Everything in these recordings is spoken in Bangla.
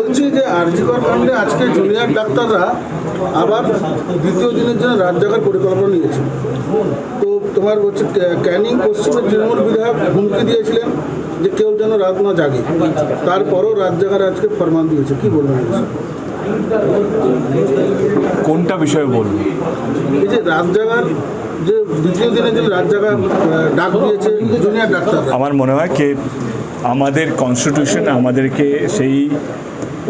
বলছি যে আরজিকর কাণ্ডে আজকে জুনিয়র ডাক্তাররা আবার দ্বিতীয় দিনের জন্য রাত জাগার পরিকল্পনা নিয়েছে। তো তোমার হচ্ছে ক্যানিং পশ্চিমের তৃণমূল বিধায়ক হুমকি দিয়েছিলেন যে কেউ যেন রাত না জাগে। তারপরও রাত জাগার আজকে ফরমান দিয়েছে। কি বলবেন কোনটা বিষয়ে বলব? এই যে রাত জাগার যে দ্বিতীয় দিনের জন্য রাত জাগা ডাক দিয়েছে জুনিয়র ডাক্তাররা। আমার মনে হয় কি আমাদের কনস্টিটিউশন আমাদেরকে সেই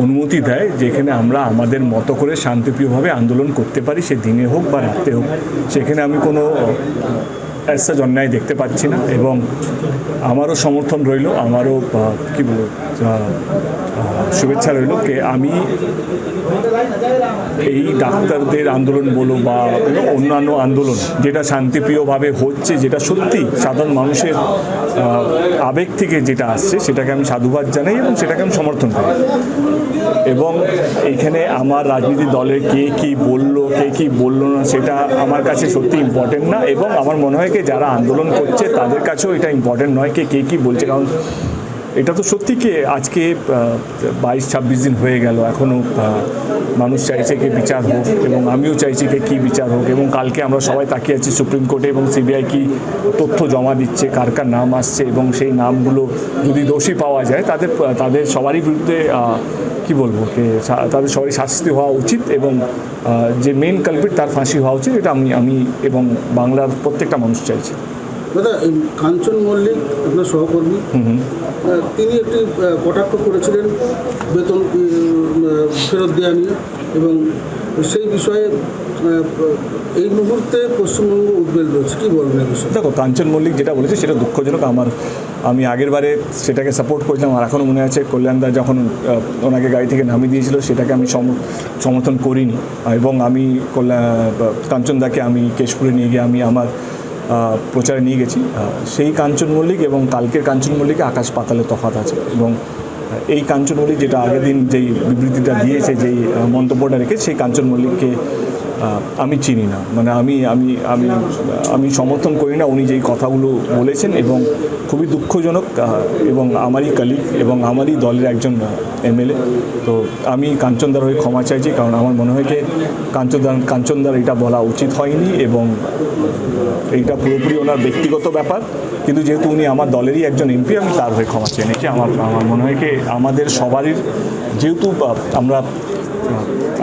অনুমতি দেয় যেখানে আমরা আমাদের মতো করে শান্তিপ্রিয়ভাবে আন্দোলন করতে পারি, সে দিনে হোক বা রাতে হোক। সেখানে আমি কোনো অ্যাসা অন্যায় দেখতে পাচ্ছি না এবং আমারও সমর্থন রইল, আমারও কী বলব শুভেচ্ছা রইল কে আমি এই ডাক্তারদের আন্দোলন বলো বা অন্যান্য আন্দোলন, যেটা শান্তিপ্রিয়ভাবে হচ্ছে, যেটা সত্যি সাধারণ মানুষের আবেগ থেকে যেটা আসছে, সেটাকে আমি সাধুবাদ জানাই এবং সেটাকে আমি সমর্থন করি। এবং এখানে আমার রাজনীতি দলের কে কি বলল, কে কি বলল না, সেটা আমার কাছে সত্যি ইম্পর্টেন্ট না। এবং আমার মনে হয় কি, যারা আন্দোলন করছে, তাদের কাছেও এটা ইম্পর্টেন্ট নয়, কে কে কি বলছে। কারণ এটা তো সত্যি কি আজকে বাইশ, ছাব্বিশ দিন হয়ে গেল এখনও মানুষ চাইছে কি বিচার হোক এবং আমিও চাইছি কি, কী বিচার হোক এবং কালকে আমরা সবাই তাকিয়ে আছি সুপ্রিম কোর্টে এবং সিবিআই কি তথ্য জমা দিচ্ছে, কার কার নাম আসছে এবং সেই নামগুলো যদি দোষী পাওয়া যায়, তাদের তাদের সবারই বিরুদ্ধে কি বলব তাদের সবাই শাস্তি হওয়া উচিত এবং যে মেন কালপিট তার ফাঁসি হওয়া উচিত, এটা আমি আমি এবং বাংলার প্রত্যেকটা মানুষ চাইছি। দাদা কাঞ্চন মল্লিক আপনার সহকর্মী তিনি একটি কটাক্ষ করেছিলেন বেতন ফেরত দেওয়া নিয়ে এবং সেই বিষয়ে এই মুহূর্তে পশ্চিমবঙ্গ উদ্বেগ রয়েছে। কী বলবেন বিষয়ে? দেখো কাঞ্চন মল্লিক যেটা বলেছে সেটা দুঃখজনক। আমার আমি আগের বারে সেটাকে সাপোর্ট করেছিলাম। আর এখনও মনে আছে কল্যাণদা যখন ওনাকে গাড়ি থেকে নামিয়ে দিয়েছিল সেটাকে আমি সম- সমর্থন করিনি। এবং আমি কল্যাণ কাঞ্চনদাকে আমি কেশপুরে নিয়ে গিয়ে আমি আমার প্রচারে নিয়ে গেছি। সেই কাঞ্চন মল্লিক এবং কালকের কাঞ্চন মল্লিকে আকাশ পাতালে তফাত আছে এবং এই কাঞ্চন মল্লিক যেটা আগের দিন যেই বিবৃতিটা দিয়েছে, যেই মন্তব্যটা রেখে সেই কাঞ্চন মল্লিককে আমি চিনি না। মানে আমি আমি আমি আমি সমর্থন করি না উনি যেই কথাগুলো বলেছেন এবং খুবই দুঃখজনক এবং আমারই কালিগ এবং আমারই দলের একজন এমএলএ। তো আমি কাঞ্চনদার হয়ে ক্ষমা চাইছি কারণ আমার মনে হয় যে কাঞ্চনদার কাঞ্চনদার এটা বলা উচিত হয়নি এবং এইটা পুরোপুরি ওনার ব্যক্তিগত ব্যাপার। কিন্তু যেহেতু উনি আমার দলেরই একজন এমপি, আমি তার হয়ে ক্ষমা চেয়ে নিয়েছি। আমার আমার মনে হয় কি আমাদের সবারই যেহেতু আমরা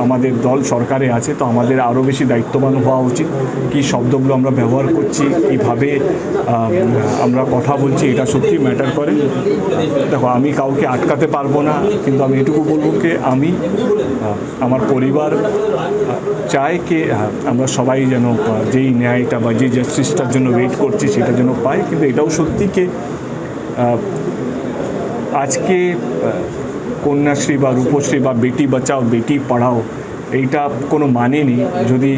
আমাদের দল সরকারে আছে, তো আমাদের আরও বেশি দায়িত্ববান হওয়া উচিত। কি শব্দগুলো আমরা ব্যবহার করছি, কীভাবে আমরা কথা বলছি, এটা সত্যি ম্যাটার করে। দেখো, আমি কাউকে আটকাতে পারব না, কিন্তু আমি এটুকু বলব কি আমি আমার পরিবার চায় কি আমরা সবাই যেন যেই ন্যায়টা বা যে জাস্টিসটার জন্য ওয়েট করছি, সেটা যেন পাই। কিন্তু এটাও সত্যি কি আজকে কন্যাশ্রী বা রূপশ্রী বা বেটি বাঁচাও, বেটি পড়াও, এইটা কোনো মানে নেই। যদি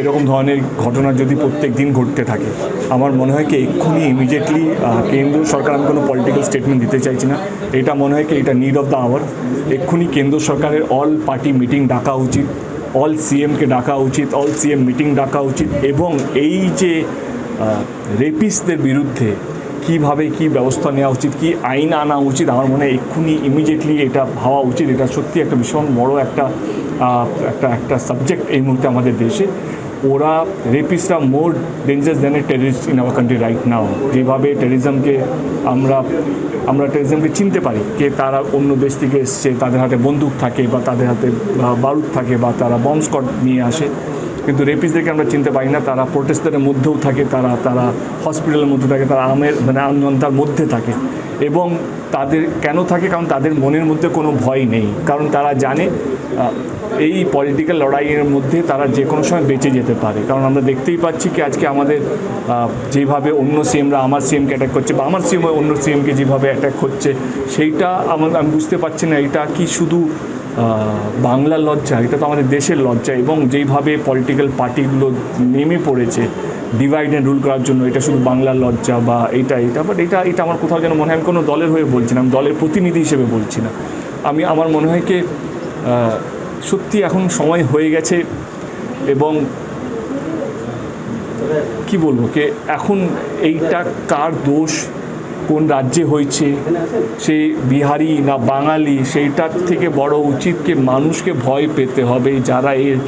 এরকম ধরনের ঘটনা যদি প্রত্যেক দিন ঘটতে থাকে, আমার মনে হয় কি এক্ষুনি ইমিডিয়েটলি কেন্দ্র সরকার, আমি কোনো পলিটিক্যাল স্টেটমেন্ট দিতে চাইছি না। এটা মনে হয় কি এটা নিড অফ দ্য আওয়ার এক্ষুনি কেন্দ্র সরকারের অল পার্টি মিটিং ডাকা উচিত অল সিএমকে ডাকা উচিত অল সিএম মিটিং ডাকা উচিত এবং এই যে রেপিসদের বিরুদ্ধে কীভাবে কি ব্যবস্থা নেওয়া উচিত, কি আইন আনা উচিত, আমার মনে হয় এক্ষুনি ইমিডিয়েটলি এটা ভাবা উচিত। এটা সত্যি একটা ভীষণ বড় একটা একটা একটা সাবজেক্ট এই মুহূর্তে আমাদের দেশে। ওরা রেপিসরা more dangerous than a terrorist in our country right now যেভাবে টেরিজমকে আমরা আমরা টেরিজমকে চিনতে পারি, কে তারা অন্য দেশ থেকে এসছে, তাদের হাতে বন্দুক থাকে বা তাদের হাতে বারুদ থাকে বা তারা বম্ব স্কট নিয়ে আসে। কিন্তু রেপিসদেরকে আমরা চিনতে পারি না। তারা প্রোটেস্টারের মধ্যেও থাকে, তারা তারা হসপিটালের মধ্যে থাকে, তারা আমের মানে আমজনতার মধ্যে থাকে। এবং তাদের কেন থাকে? কারণ তাদের মনের মধ্যে কোনো ভয় নেই। কারণ তারা জানে এই পলিটিক্যাল লড়াইয়ের মধ্যে তারা যে কোনো সময় বেঁচে যেতে পারে। কারণ আমরা দেখতেই পাচ্ছি কি, আজকে আমাদের যেভাবে অন্য সিএমরা আমার সিএমকে অ্যাটাক করছে বা আমার সিএম অন্য সিএমকে যেভাবে অ্যাটাক করছে, সেইটা আমার, আমি বুঝতে পারছি না। এটা কি শুধু বাংলার লজ্জা, এটা তো আমাদের দেশের লজ্জা, এবং যেইভাবে পলিটিক্যাল পার্টিগুলো নেমে পড়েছে ডিভাইড অ্যান্ড রুল করার জন্য, এটা শুধু বাংলার লজ্জা বা এটা এটা বাট এটা এটা আমার কোথাও যেন মনে হয়, আমি কোনো দলের হয়ে বলছি না, আমি দলের প্রতিনিধি হিসেবে বলছি না। আমি, আমার মনে হয় কি সত্যি এখন সময় হয়ে গেছে, এবং কি বলব, কে, এখন এইটা কার দোষ কোন রাজ্যে হয়েছে, সে বিহারি না বাঙালি, সেইটার থেকে বড় উচিত কি মানুষকে ভয় পেতে হবে। যারা এর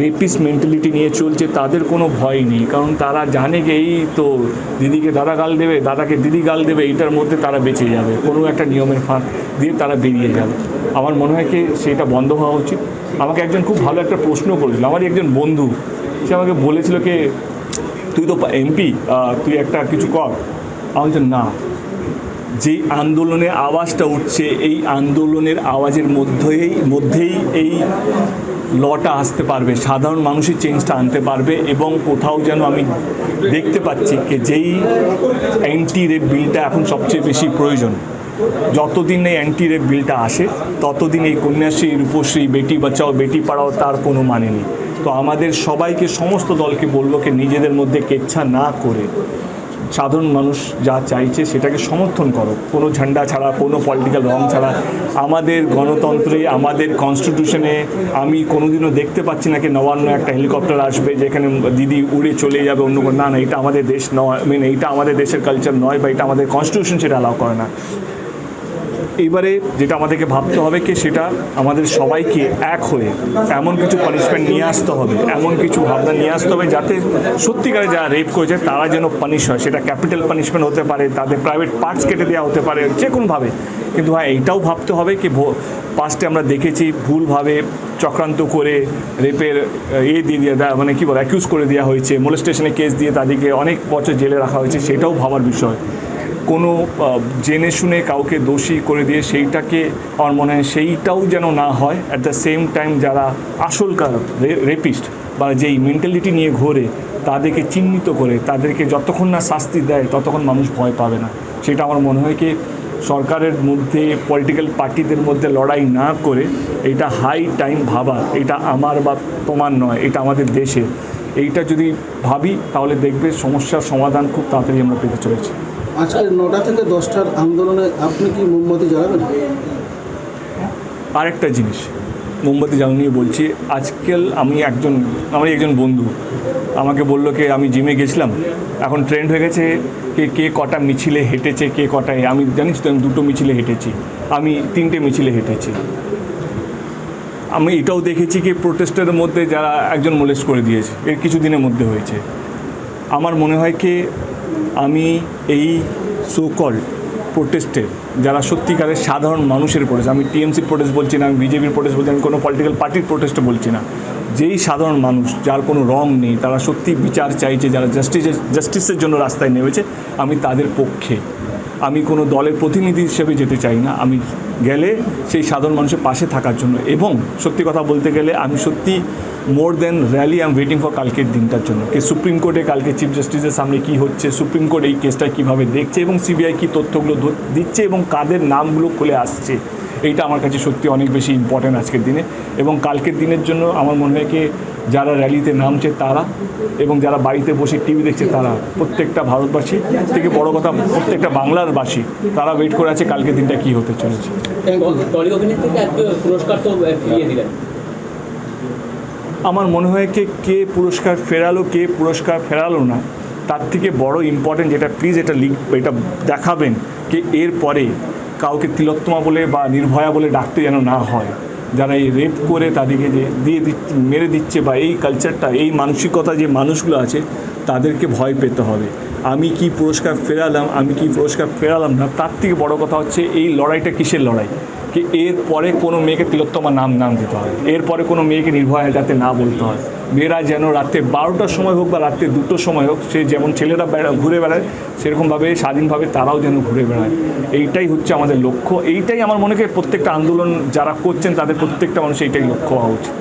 রেপিস মেন্টালিটি নিয়ে চলছে, তাদের কোনো ভয় নেই। কারণ তারা জানে যে এই তো দিদিকে দাদা গাল দেবে, দাদাকে দিদি গাল দেবে, এইটার মধ্যে তারা বেঁচে যাবে। কোনো একটা নিয়মের ফাঁক দিয়ে তারা বেরিয়ে যাবে। আমার মনে হয় কি, সেটা বন্ধ হওয়া উচিত। আমাকে একজন খুব ভালো একটা প্রশ্ন করেছিল। আমারই একজন বন্ধু, সে আমাকে বলেছিল কি, তুই তো এমপি তুই একটা কিছু কর। আমি না। যে আন্দোলনের আওয়াজটা উঠছে, এই আন্দোলনের আওয়াজের মধ্যেই মধ্যেই এই লটা আসতে পারবে, সাধারণ মানুষই চেঞ্জটা আনতে পারবে এবং কোথাও যেন আমি দেখতে পাচ্ছি যে যেই অ্যান্টি রেপ বিলটা এখন সবচেয়ে বেশি প্রয়োজন। যতদিন এই অ্যান্টি রেপ বিলটা আসে, ততদিন এই কন্যাশ্রী, রূপশ্রী, বেটি বাঁচাও, বেটি পাড়াও তার কোনো মানে নেই। তো আমাদের সবাইকে, সমস্ত দলকে বলব, কি নিজেদের মধ্যে কেচ্ছা না করে সাধারণ মানুষ যা চাইছে সেটাকে সমর্থন করো। কোনো ঝান্ডা ছাড়া, কোনো পলিটিক্যাল রং ছাড়া। আমাদের গণতন্ত্রে, আমাদের কনস্টিটিউশনে আমি কোনোদিনও দেখতে পাচ্ছি না কি নবান্ন একটা হেলিকপ্টার আসবে যেখানে দিদি উড়ে চলে যাবে অন্য কোনো না না, এটা আমাদের দেশ নয়। মিন এইটা আমাদের দেশের কালচার নয় বা এটা আমাদের কনস্টিটিউশন সেটা অ্যালাউ করে না। এইবারে যেটা আমাদেরকে ভাবতে হবে কি সেটা আমাদের সবাইকে এক হয়ে এমন কিছু পানিশমেন্ট নিয়ে আসতে হবে, এমন কিছু ভাবনা নিয়ে আসতে হবে যাতে সত্যিকারে যারা রেপ করেছে তারা যেন পানিশ হয়। সেটা ক্যাপিটাল পানিশমেন্ট হতে পারে, তাদের প্রাইভেট পার্টস কেটে দেওয়া হতে পারে যে কোনোভাবে কিন্তু হ্যাঁ এইটাও ভাবতে হবে কি পাস্টে আমরা দেখেছি ভুলভাবে চক্রান্ত করে রেপের এ দিয়ে দিয়ে মানে কী বলে অ্যাকিউজ করে দেওয়া হয়েছে। মোলেস্টেশনে কেস দিয়ে তাদেরকে অনেক বছর জেলে রাখা হয়েছে, সেটাও ভাবার বিষয়। কোনো জেনে শুনে কাউকে দোষী করে দিয়ে সেইটাকে আমার মনে হয় সেইটাও যেন না হয়। অ্যাট দ্য সেম টাইম যারা আসল আসলকার রেপিস্ট বা যেই মেন্টালিটি নিয়ে ঘোরে, তাদেরকে চিহ্নিত করে, তাদেরকে যতক্ষণ না শাস্তি দেয়, ততক্ষণ মানুষ ভয় পাবে না। সেটা আমার মনে হয় কি, সরকারের মধ্যে পলিটিক্যাল পার্টিদের মধ্যে লড়াই না করে, এটা হাই টাইম ভাবা, এটা আমার বা তোমার নয়, এটা আমাদের দেশে এইটা যদি ভাবি, তাহলে দেখবে সমস্যার সমাধান খুব তাড়াতাড়ি আমরা পেতে চলেছি। আজকে নটা থেকে দশটার আন্দোলনে আপনি কি মোমবাতি জ্বালাবেন? আরেকটা জিনিস, মোমবাতি জ্বালানি নিয়ে বলছি, আজকাল আমি একজন আমার একজন বন্ধু। আমাকে বলল কি, আমি জিমে গেছিলাম, এখন ট্রেন্ড হয়ে গেছে কে কে কটা মিছিলে হেঁটেছে, কে কটায়। আমি জানিস তো, আমি দুটো মিছিলে হেঁটেছি, আমি তিনটে মিছিলে হেঁটেছি। আমি এটাও দেখেছি কি প্রোটেস্টের মধ্যে যারা একজন মোলেস্ট করে দিয়েছে, এর কিছু দিনের মধ্যে হয়েছে। আমার মনে হয় কি আমি এই সোকল প্রোটেস্টের যারা সত্যিকারের সাধারণ মানুষের প্রোটেস্ট আমি টিএমসির প্রোটেস্ট বলছি না, আমি বিজেপির প্রোটেস্ট বলছি আমি কোনো পলিটিক্যাল পার্টির প্রোটেস্টে বলছি না। যেই সাধারণ মানুষ, যার কোনো রং নেই, তারা সত্যি বিচার চাইছে, যারা জাস্টিসের জাস্টিসের জন্য রাস্তায় নেমেছে, আমি তাদের পক্ষে। আমি কোনো দলের প্রতিনিধি হিসেবে যেতে চাই না। আমি গেলে সেই সাধারণ মানুষের পাশে থাকার জন্য। এবং সত্যি কথা বলতে গেলে আমি সত্যি more than really I am waiting for কালকের দিনটার জন্য। কে সুপ্রিম কোর্টে কালকে চিফ জাস্টিসের সামনে কি হচ্ছে, সুপ্রিম কোর্ট এই কেসটা কীভাবে দেখছে এবং সিবিআই কী তথ্যগুলো দিচ্ছে এবং কাদের নামগুলো খুলে আসছে। এইটা আমার কাছে সত্যি অনেক বেশি ইম্পর্ট্যান্ট আজকের দিনে এবং কালকের দিনের জন্য আমার মনে হয় কি যারা র্যালিতে নামছে তারা এবং যারা বাড়িতে বসে টিভি দেখছে তারা প্রত্যেকটা ভারতবাসী থেকে বড় কথা প্রত্যেকটা বাংলার বাসী তারা ওয়েট করে আছে কালকের দিনটা কী হতে চলেছে। আমার মনে হয় কি কে পুরস্কার ফেরালো কে পুরস্কার ফেরালো না তার থেকে বড় ইম্পর্টেন্ট যেটা প্লিজ এটা লিখ এটা দেখাবেন যে এর পরে কাউকে তিলোত্তমা বলে বা নির্ভয়া বলে ডাকতে যেন না হয়। যারা এই রেপ করে তাদেরকে যে দিয়ে দিচ্ছে, মেরে দিচ্ছে বা এই কালচারটা এই মানসিকতা যে মানুষগুলো আছে, তাদেরকে ভয় পেতে হবে। আমি কি পুরস্কার ফেরালাম, আমি কি পুরস্কার ফেরালাম না, তার থেকে বড় কথা হচ্ছে এই লড়াইটা কিসের লড়াই? কি এর পরে কোনো মেয়েকে তিলোত্তমা নাম নাম দিতে হয় এরপরে কোনো মেয়েকে নির্ভয়া যাতে না বলতে হয়। মেয়েরা যেন রাত্রে বারোটার সময় হোক বা রাত্রে দুটোর সময় হোক, সে যেমন ছেলেরা ঘুরে বেড়ায়, সেরকমভাবে, স্বাধীনভাবে তারাও যেন ঘুরে বেড়ায়। এইটাই হচ্ছে আমাদের লক্ষ্য। এইটাই আমার মনে হয় প্রত্যেকটা আন্দোলন যারা করছেন, তাদের প্রত্যেকটা মানুষ এইটাই লক্ষ্য হওয়া উচিত।